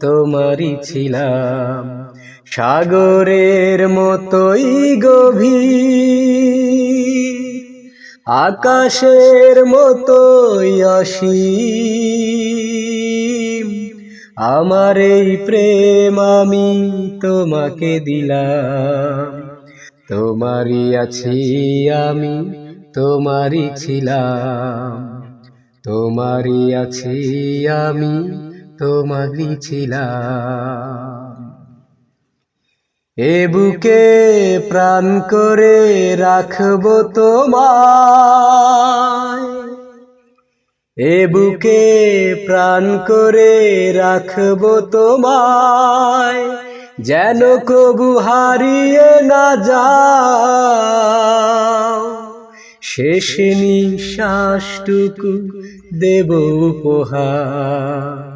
তোমারই ছিলাম। সাগরের মতোই গভীর, আকাশের মতোই অসীম। আমার এই প্রেম আমি তোমাকে দিলাম। তোমারই আছি আমি, তোমারই ছিলাম। তোমারই আছি আমি তোমারই ছিলাম। এ বুকে প্রাণ করে রাখব তোমায়। এ বুকে প্রাণ করে রাখব তোমায়। যেন কবু হারিয়ে না যাও। শেষ নিঃশ্বাসটুকু দেব উপহার।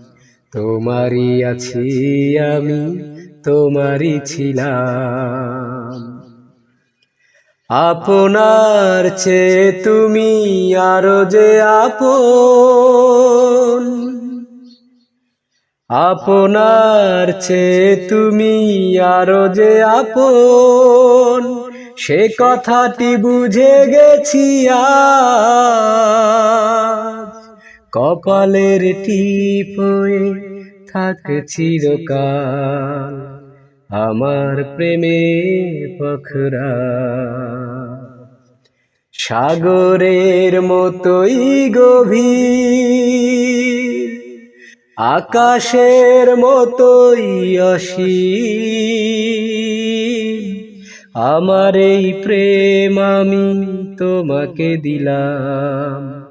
তোমারই আছি আমি, তোমারই ছিলাম। আপনার চেয়ে তুমি আরও যে আপন। আপনার চেয়ে তুমি আরও যে আপন। সে কথাটি বুঝে গেছি আজ। কপালের টিপ থাক চিরকাল আমার প্রেমে পখরা। সাগরের মতোই গভীর, আকাশের মতোই অসীম। আমার এই প্রেম আমি তোমাকে দিলাম।